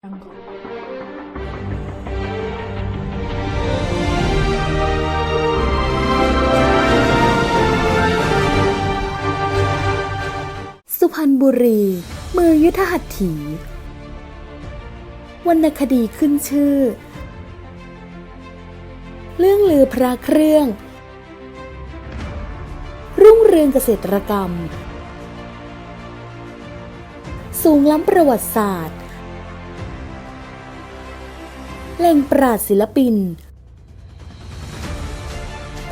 สุพรรณบุรี มือยุทธหัตถี วรรณคดีขึ้นชื่อ เรื่องลือพระเครื่อง รุ่งเรืองเกษตรกรรม สูงล้ำประวัติศาสตร์ แหล่งปราชญ์ศิลปิน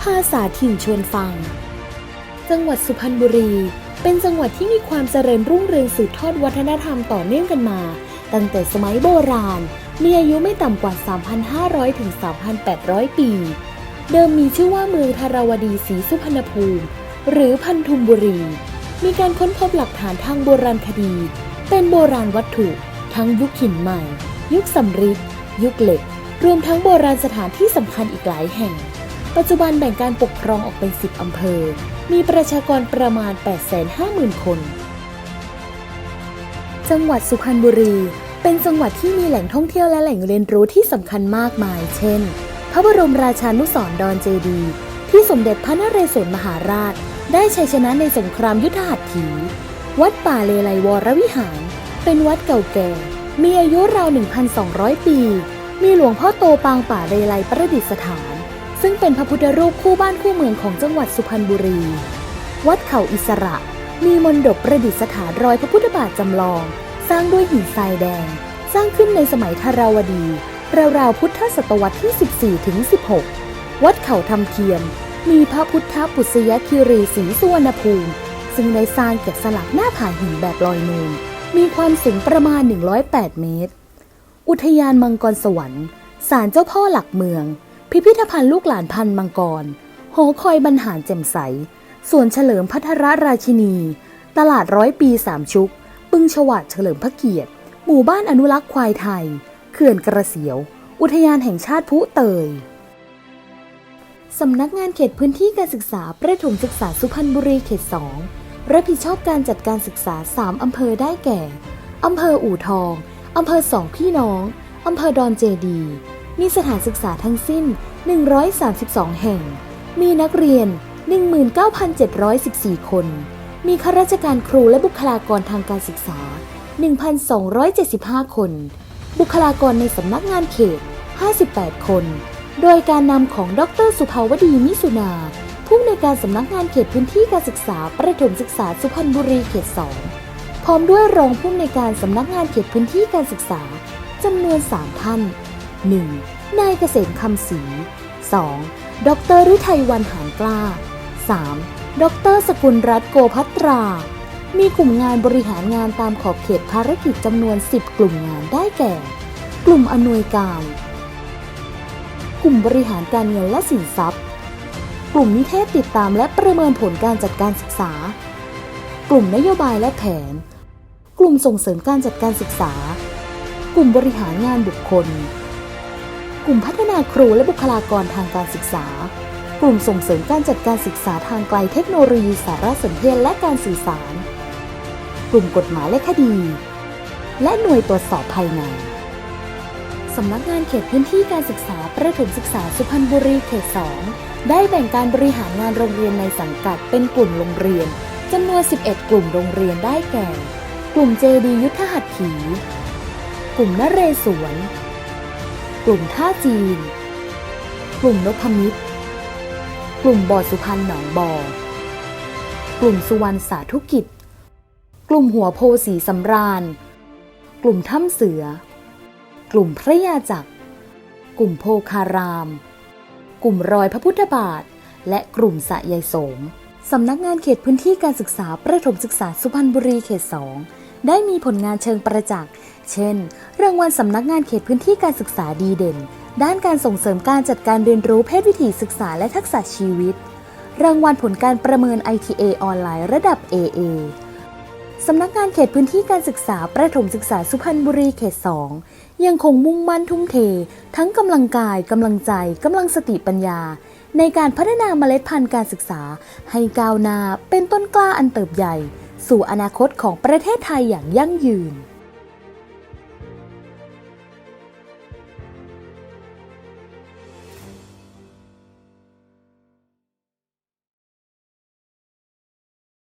ภาษาถิ่นชวนฟัง จังหวัดสุพรรณบุรี เป็นจังหวัดที่มีความเจริญรุ่งเรืองสืบทอดวัฒนธรรมต่อเนื่องกันมา ตั้งแต่สมัยโบราณ มีอายุไม่ต่ำกว่า 3,500 ถึง 3,800 ปี เดิมมีชื่อว่าเมืองธารวดีศรีสุพรรณภูมิ หรือพันธุมบุรี มีการค้นพบหลักฐานทางโบราณคดี เป็นโบราณวัตถุ ทั้งยุคหินใหม่ ยุคสำริด ยุคเหล็ก รวมทั้งโบราณสถานที่สำคัญอีกหลายแห่ง ปัจจุบันแบ่งการปกครองออกเป็น 10 อำเภอ มีประชากรประมาณ 850,000 คน จังหวัดสุพรรณบุรี เป็นจังหวัดที่มีแหล่งท่องเที่ยวและแหล่งเรียนรู้ที่สำคัญมากมาย เช่น พระบรมราชานุสรณ์ดอนเจดีย์ที่สมเด็จพระนเรศวรมหาราช ได้ชัยชนะในสงครามยุทธหัตถี วัดป่าเลไลวรวิหาร เป็นวัดเก่าแก่ มีอายุราว 1,200 ปี มีหลวงพ่อโตปางป่าเรไลประดิษฐาน ซึ่งเป็นพระพุทธรูปคู่บ้านคู่เมืองของจังหวัดสุพรรณบุรี วัดเขาอิสระ มีมณฑปประดิษฐานรอยพระพุทธบาทจำลอง สร้างด้วยหินทรายแดง สร้างขึ้นในสมัยธาราวดี ราวๆพุทธศตวรรษที่ 14ถึง16 วัดเขาทำเทียม มีพระพุทธปุษยคิรีศรีสุวรรณภูมิ ซึ่งได้สร้างแกะสลักหน้าผาหินแบบลอยนูน มีความสูงประมาณ 108 เมตร อุทยานมังกรสวรรค์ ศาลเจ้าพ่อหลักเมือง พิพิธภัณฑ์ลูกหลานพันมังกร หอคอยบรรหารแจ่มใสส่วนเฉลิมพัทรราชินี ตลาดร้อยปีสามชุก ปึงฉวัดเฉลิมพระเกียรติ หมู่บ้านอนุรักษ์ควายไทย เขื่อนกระเสียว อุทยานแห่งชาติพุเตยสำนักงานเขตพื้นที่การศึกษาประถมศึกษาสุพรรณบุรีเขต 2 รับผิดชอบการจัดการศึกษา 3 อำเภอได้แก่ อำเภออู่ทอง อำเภอสองพี่น้อง อำเภอดอนเจดี มีสถานศึกษาทั้งสิ้น 132 แห่ง มีนักเรียน 19,714 คน มีข้าราชการครูและบุคลากรทางการศึกษา 1,275 คน บุคลากรในสำนักงานเขต 58 คน โดยการนำของดรสุภาวดีมิสุนา ผู้อำนวยการสำนักงานเขตพื้นที่การศึกษาประถมศึกษาสุพรรณบุรีเขต 2 พร้อมด้วยรองผู้อำนวยการสำนักงานเขตพื้นที่การศึกษาจำนวน 3 ท่าน 1. นายเกษมคำศรี 2. ดรฤทัยวันหานกล้า 3. ดรสกุลรัตน์โกพัตรา มีกลุ่มงานบริหารงานตามขอบเขตภารกิจจำนวน 10 กลุ่มงานได้แก่ กลุ่มอำนวยการ กลุ่มบริหารการเงินและสินทรัพย์ กลุ่มนิเทศติดตามและประเมินผลการจัดการศึกษา กลุ่มนโยบายและแผน กลุ่มส่งเสริมการจัดการศึกษา กลุ่มบริหารงานบุคคล กลุ่มพัฒนาครูและบุคลากรทางการศึกษา กลุ่มส่งเสริมการจัดการศึกษาทางไกลเทคโนโลยีสารสนเทศและการสื่อสาร กลุ่มกฎหมายและคดี และหน่วยตรวจสอบภายใน สำนักงานเขตพื้นที่การศึกษาประถมศึกษาสุพรรณบุรีเขต 2 ได้แบ่งการบริหารงานโรงเรียนในสังกัดเป็นกลุ่มโรงเรียนจำนวน 11 กลุ่มโรงเรียนได้แก่ กลุ่มเจดียุทธหัตถี กลุ่มนเรศวร กลุ่มท่าจีน กลุ่มนพมิตร กลุ่มบ่อสุพรรณหนองบ่อกลุ่มสุวรรณสาธุกิจ กลุ่มหัวโพสีสำราญ กลุ่มถ้ำเสือ กลุ่มพระยาจักร กลุ่มโพคาราม กลุ่มรอยพระพุทธบาท และกลุ่มสะยายสมสำนักงานเขตพื้นที่การศึกษาประถมศึกษาสุพรรณบุรีเขต2ได้มีผลงานเชิงประจักษ์ เช่น รางวัลสำนักงานเขตพื้นที่การศึกษาดีเด่น ด้านการส่งเสริมการจัดการเรียนรู้เพศวิถีศึกษาและทักษะชีวิต รางวัลผลการประเมิน ITA ออนไลน์ระดับ AA สำนักงานเขตพื้นที่การศึกษาประถมศึกษาสุพรรณบุรีเขต 2 ยังคงมุ่งมั่นทุ่มเท ทั้งกำลังกายกำลังใจกำลังสติปัญญา ในการพัฒนาเมล็ดพันธุ์การศึกษา ให้ก้าวหน้าเป็นต้นกล้าอันเติบใหญ่ สู่อนาคตของประเทศไทยอย่างยั่งยืน